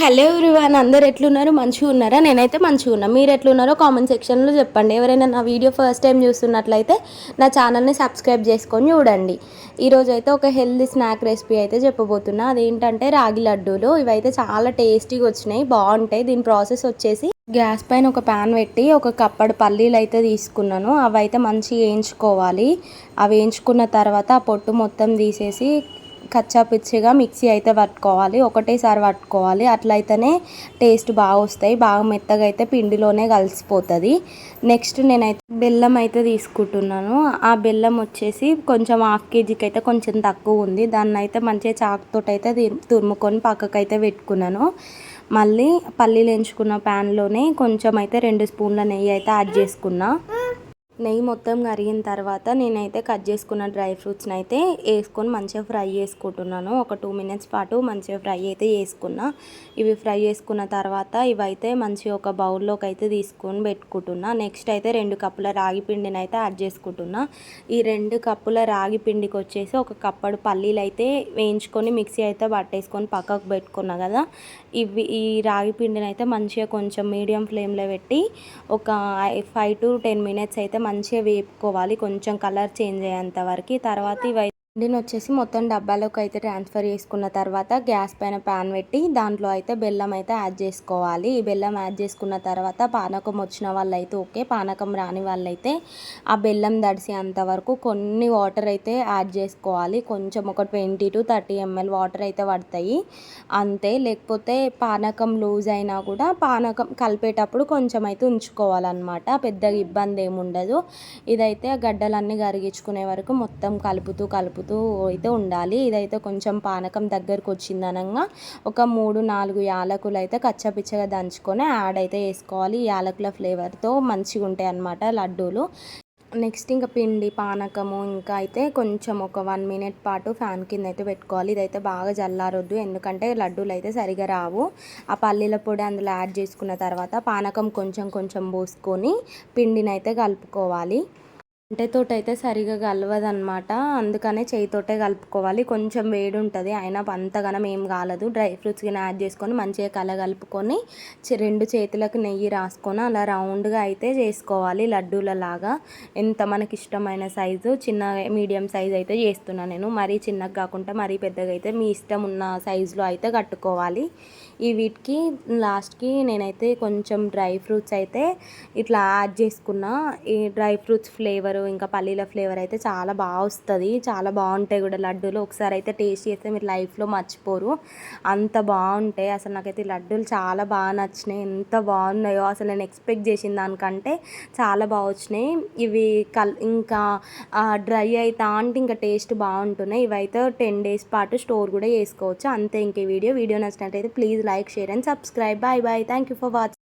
Hello everyone అందరు ఎట్లున్నారు? మంచిగా ఉన్నారా? నేనైతే మంచిగా ఉన్నా. మీరు ఎట్లున్నారో కామెంట్ సెక్షన్లో చెప్పండి. ఎవరైనా నా వీడియో ఫస్ట్ టైం చూస్తున్నట్లయితే నా ఛానల్ని సబ్స్క్రైబ్ చేసుకొని చూడండి. ఈరోజు అయితే ఒక హెల్దీ స్నాక్ రెసిపీ అయితే చెప్పబోతున్నా. అదేంటంటే రాగి లడ్డూలు. ఇవైతే చాలా టేస్టీగా వచ్చినాయి. బాగుంటాయి. దీని ప్రాసెస్ వచ్చేసి గ్యాస్ పైన ఒక ప్యాన్ పెట్టి ఒక కప్పడు పల్లీలు అయితే తీసుకున్నాను. అవి అయితే మంచిగా వేయించుకోవాలి. అవి వేయించుకున్న తర్వాత ఆ పొట్టు మొత్తం తీసేసి కచ్చా పిచ్చిగా మిక్సీ అయితే పట్టుకోవాలి. ఒకటేసారి పట్టుకోవాలి. అట్లయితేనే టేస్ట్ బాగా వస్తాయి. బాగా మెత్తగా అయితే పిండిలోనే కలిసిపోతుంది. నెక్స్ట్ నేనైతే బెల్లం అయితే తీసుకుంటున్నాను. ఆ బెల్లం వచ్చేసి కొంచెం హాఫ్ కేజీకి అయితే కొంచెం తక్కువ ఉంది. దాన్ని అయితే మంచిగా చాకుతో అయితే తురుముకొని పక్కకైతే పెట్టుకున్నాను. మళ్ళీ పల్లీలు ఎంచుకున్న ప్యాన్లోనే కొంచెం అయితే రెండు స్పూన్ల నెయ్యి అయితే యాడ్ చేసుకున్నా. నెయ్యి మొత్తం కరిగిన తర్వాత నేనైతే కట్ చేసుకున్న డ్రై ఫ్రూట్స్ని అయితే వేసుకొని మంచిగా ఫ్రై చేసుకుంటున్నాను. ఒక టూ మినిట్స్ పాటు మంచిగా ఫ్రై అయితే చేసుకున్నా. ఇవి ఫ్రై చేసుకున్న తర్వాత ఇవైతే మంచిగా ఒక బౌల్లోకి అయితే తీసుకొని పెట్టుకుంటున్నా. నెక్స్ట్ అయితే రెండు కప్పుల రాగి పిండిని అయితే యాడ్ చేసుకుంటున్నా. ఈ రెండు కప్పుల రాగి పిండికి వచ్చేసి ఒక కప్పడు పల్లీలు అయితే వేయించుకొని మిక్సీ అయితే పట్టేసుకొని పక్కకు పెట్టుకున్నా కదా. ఇవి ఈ రాగి పిండిని అయితే మంచిగా కొంచెం మీడియం ఫ్లేమ్లో పెట్టి ఒక ఫైవ్ టు టెన్ మినిట్స్ అయితే మంచిగా వేపుకోవాలి. కొంచెం కలర్ చేంజ్ అయ్యేంత వరకు. తర్వాత ఇవి నేను వచ్చేసి మొత్తం డబ్బాలోకి అయితే ట్రాన్స్ఫర్ చేసుకున్న తర్వాత గ్యాస్ పైన ప్యాన్ పెట్టి దాంట్లో అయితే బెల్లం అయితే యాడ్ చేసుకోవాలి. ఈ బెల్లం యాడ్ చేసుకున్న తర్వాత పానకం వచ్చిన వాళ్ళైతే ఓకే పానకం రాని వాళ్ళైతే ఆ బెల్లం దడిసి అంతవరకు కొన్ని వాటర్ అయితే యాడ్ చేసుకోవాలి. కొంచెం ఒక twenty to thirty ML water అయితే పడతాయి. అంతే లేకపోతే పానకం లూజ్ అయినా కూడా పానకం కలిపేటప్పుడు కొంచెం అయితే ఉంచుకోవాలన్నమాట. పెద్దగా ఇబ్బంది ఏముండదు. ఇదైతే గడ్డలన్నీ కరిగించుకునే వరకు మొత్తం కలుపుతూ కలుపుతూ కలుపుతూ అయితే ఉండాలి. ఇదైతే కొంచెం పానకం దగ్గరకు వచ్చింది అనగా ఒక మూడు నాలుగు యాలకులు అయితే కచ్చపిచ్చగా దంచుకొని యాడ్ అయితే వేసుకోవాలి. యాలకుల ఫ్లేవర్తో మంచిగా ఉంటాయి అన్నమాట లడ్డూలు. నెక్స్ట్ ఇంకా పిండి పానకము ఇంకా అయితే కొంచెం ఒక వన్ మినిట్ పాటు ఫ్యాన్ కింద అయితే పెట్టుకోవాలి. ఇదైతే బాగా జల్లారొద్దు ఎందుకంటే లడ్డూలు అయితే సరిగా రావు. ఆ పల్లీల పొడి అందులో యాడ్ చేసుకున్న తర్వాత పానకం కొంచెం కొంచెం పోసుకొని పిండిని అయితే కలుపుకోవాలి. వంటతోటి అయితే సరిగా కలవదనమాట అందుకనే చేయితోటే కలుపుకోవాలి. కొంచెం వేడి ఉంటుంది అయినా అంతగానం ఏం కాలదు. డ్రై ఫ్రూట్స్ కింద యాడ్ చేసుకొని మంచిగా కలగలుపుకొని రెండు చేతులకు నెయ్యి రాసుకొని అలా రౌండ్గా అయితే చేసుకోవాలి లడ్డూల లాగా ఎంత మనకి ఇష్టమైన సైజు చిన్న మీడియం సైజ్ అయితే చేస్తున్నాను నేను. మరీ చిన్నగా కాకుండా మరీ పెద్దగా అయితే మీ ఇష్టం ఉన్న సైజులో అయితే కట్టుకోవాలి. ఈ వీటికి లాస్ట్కి నేనైతే కొంచెం డ్రై ఫ్రూట్స్ అయితే ఇట్లా యాడ్ చేసుకున్న. ఈ డ్రై ఫ్రూట్స్ ఫ్లేవర్ ఇంకా పల్లీల ఫ్లేవర్ అయితే చాలా బాగా వస్తుంది. చాలా బాగుంటాయి కూడా లడ్డూలు. ఒకసారి అయితే టేస్ట్ చేస్తే మీరు లైఫ్లో మర్చిపోరు. అంత బాగుంటాయి. అసలు నాకైతే లడ్డూలు చాలా బాగా నచ్చినాయి. ఎంత బాగున్నాయో అసలు నేను ఎక్స్పెక్ట్ చేసిన దానికంటే చాలా బాగా వచ్చినాయి. ఇవి కల్ ఇంకా డ్రై అయితే అంటే ఇంకా టేస్ట్ బాగుంటున్నాయి. ఇవైతే టెన్ డేస్ పాటు స్టోర్ కూడా చేసుకోవచ్చు. అంతే ఇంకే వీడియో. వీడియో నచ్చినట్టయితే please like share and subscribe. Bye bye. Thank you for watching